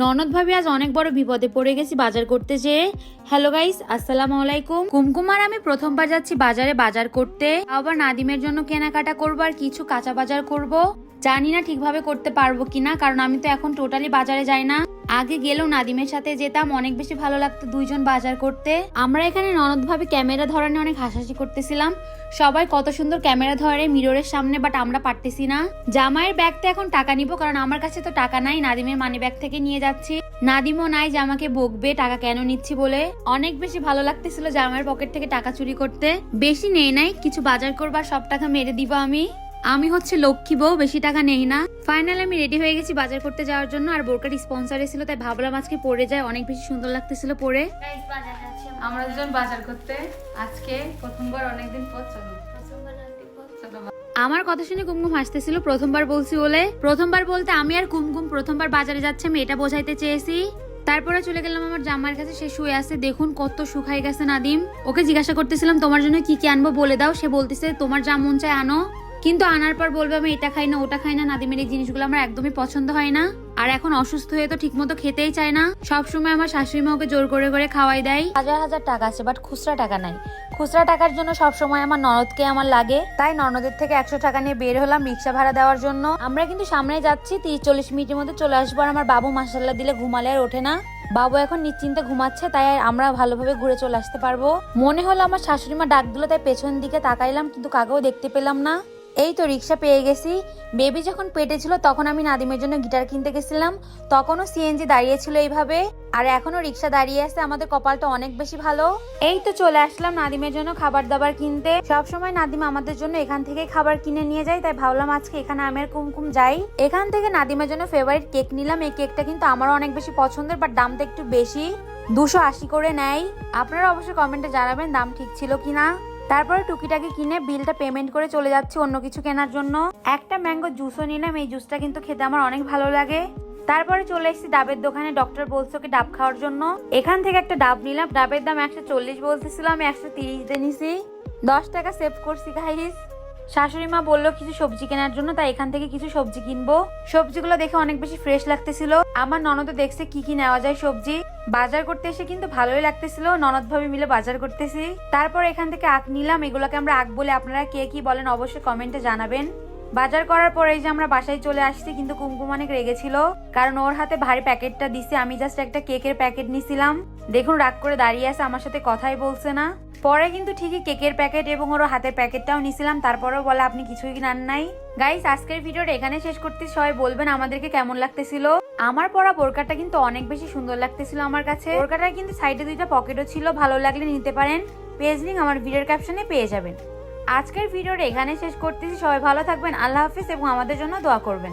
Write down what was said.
ননদ ভাবি আজ অনেক বড় বিপদে পড়ে গেছি বাজার করতে যেয়ে। হ্যালো গাইস, আসসালামু আলাইকুম। কুমকুমার আমি প্রথমবার যাচ্ছি বাজারে বাজার করতে। আবার নাদিমের জন্য কেনাকাটা করব আর কিছু কাঁচা বাজার করব। জানি না ঠিকভাবে করতে পারব কিনা, কারণ আমি তো এখন টোটালি বাজারে যাই না। আগে গেলেও নাদিমের সাথে যেতাম, অনেক বেশি ভালো লাগতো দুইজন বাজার করতে। আমরা এখানে ননদ ভাবে ক্যামেরা ধরানো অনেক হাসাহাসি করতেছিলাম। সবাই কত সুন্দর ক্যামেরা ধরে মিররের সামনে, বাট আমরা পারতেছি না। জামাইয়ের ব্যাগতে এখন টাকা নিব, কারণ আমার কাছে তো টাকা নাই, নাদিমের মানি ব্যাগ থেকে নিয়ে যাচ্ছি। নাদিমও নাই যে আমাকে বকবে, টাকা কেন নিচ্ছি বলে। অনেক বেশি ভালো লাগতেছিল জামাইয়ের পকেট থেকে টাকা চুরি করতে। বেশি নেই নাই, কিছু বাজার করবার সব টাকা মেরে দিব আমি। আমি হচ্ছে লক্ষ্মী বউ বেশি টাকা নেই না। ফাইনাল আমি রেডি হয়ে গেছি বাজার করতে যাওয়ার জন্য। আর বোরকার স্পন্সার ছিল তাই ভাবলাম আজকে পরে যায় অনেক বেশি সুন্দর লাগতেছিল পরে। আমরা। দুজন বাজার করতে আজকে প্রথমবার অনেকদিন পর চলো। আমার কথা শুনে কুমকুম হাসতেছিল প্রথমবার বলছি বলে প্রথমবার বলতে আমি আর কুমকুম প্রথমবার বাজারে যাচ্ছে আমি এটা বোঝাইতে চেয়েছি। তারপরে চলে গেলাম আমার জামার কাছে সে শুয়ে আছে। দেখুন কত শুকাই গেছে নাদিম। ওকে জিজ্ঞাসা করতেছিলাম তোমার জন্য কি কি আনব বলে দাও? সে বলতেছে তোমার যা মন চায় আনো। কিন্তু আনার পর বলবে আমি এটা খাই না, ওটা খাই না, নাদিমের এই জিনিসগুলো আমার একদমই পছন্দ হয় না। আর এখন অসুস্থ হয়ে তো ঠিকমতো খেতেই চায় না। সবসময় আমার শাশুড়ি মা ওকে জোর করে করে খাওয়াই দেয়। হাজার হাজার টাকা আছে বাট খুচরা টাকা নাই। খুচরা টাকার জন্য সবসময় আমার ননদকে আমার লাগে। তাই ননদের থেকে একশো টাকা নিয়ে বের হলাম রিক্সা ভাড়া দেওয়ার জন্য। আমরা কিন্তু সামনে যাচ্ছি তিরিশ চল্লিশ মিনিটের মধ্যে চলে আসব। আর আমার বাবু মাসাল্লাহ দিলে ঘুমালে আর ওঠে না। বাবু এখন নিশ্চিন্তে ঘুমাচ্ছে, তাই আমরা ভালোভাবে ঘুরে চলে আসতে পারব। মনে হলো আমার শাশুড়ি মা ডাক দিল, তাই পেছন দিকে তাকাইলাম, কিন্তু কাকেও দেখতে পেলাম না। এই তো রিক্সা পেয়ে গেছি। বেবি যখন পেটে ছিল তখন আমি নাদিমের জন্য গিটার কিনতে গেছিলাম। তখনও সিএনজি দাঁড়িয়ে ছিল এইভাবে। আর এখনও রিক্সা দাঁড়িয়ে আছে। আমাদের কপালটা অনেক বেশি ভালো। এই তো চলে আসলাম নাদিমের জন্য খাবার দাবার কিনতে। সব সময় নাদিম আমাদের জন্য এখান থেকে খাবার কিনে নিয়ে যায়। তাই ভাবলাম আজকে এখানে আমের কুমকুম যাই। এখান থেকে নাদিমের জন্য ফেভারিট কেক নিলাম। এই কেকটা কিন্তু আমারও অনেক বেশি পছন্দের বাট দামটা একটু বেশি। দুশো আশি করে নেয়। আপনারা অবশ্যই কমেন্টে জানাবেন দাম ঠিক ছিল কিনা। তারপরে টুকিটাকি কিনে বিলটা পেমেন্ট করে চলে যাচ্ছি অন্য কিছু কেনার জন্য। একটা ম্যাঙ্গো জুসও নিলাম, এই জুসটা কিন্তু খেতে আমার অনেক ভালো লাগে। তারপরে চলে এসেছি ডাবের দোকানে ডক্টর বলছে ওকে ডাব খাওয়ার জন্য। এখান থেকে একটা ডাব নিলাম, ডাবের দাম একশো চল্লিশ বলতেছিল, আমি একশো তিরিশ দিয়ে নিছি। দশ টাকা সেভ করছি গাইস শাশুড়ি মা বলল কিছু সবজি কেনার জন্য, তাই এখান থেকে কিছু সবজি কিনবো। সবজিগুলো দেখে অনেক বেশি ফ্রেশ লাগতেছিল। আমার ননদ দেখছে কি কি নেওয়া যায় সবজি। বাজার করতে এসে কিন্তু ভালোই লাগতেছিল ননদ ভাবে মিলে বাজার করতেছি। তারপর এখান থেকে আখ নিলাম, এগুলোকে আমরা আখ বলে আপনারা কে কি বলেন অবশ্যই কমেন্টে জানাবেন। বাজার করার পরে যে আমরা বাসায় চলে আসছি, কিন্তু কুমকুম অনেক রেগেছিল কারণ ওর হাতে ভারী প্যাকেটটা দিছে, আমি জাস্ট একটা কেকের প্যাকেট নিছিলাম। দেখুন, রাগ করে দাঁড়িয়ে আছে, আমার সাথে কথাই বলছে না। পরে কিন্তু ঠিকই কেকের প্যাকেট এবং ওর হাতের প্যাকেটটাও নিছিলাম, তারপরেও বলে, আপনি কিছুই কিনান নাই। গাইস আজকের ভিডিওটা এখানে শেষ করতে সবাই বলবেন আমাদেরকে কেমন লাগতেছিল। আমার পরা বোরকাটা কিন্তু অনেক বেশি সুন্দর লাগতেছিল আমার কাছে। বোরকাটার কিন্তু সাইডে দুইটা পকেটও ছিল, ভালো লাগলে নিতে পারেন। পেজ লিঙ্ক আমার ভিডিওর ক্যাপশনে পেয়ে যাবেন। আজকের ভিডিওটা এখানে শেষ করতেছি, সবাই ভালো থাকবেন, আল্লাহ হাফিজ এবং আমাদের জন্য দোয়া করবেন।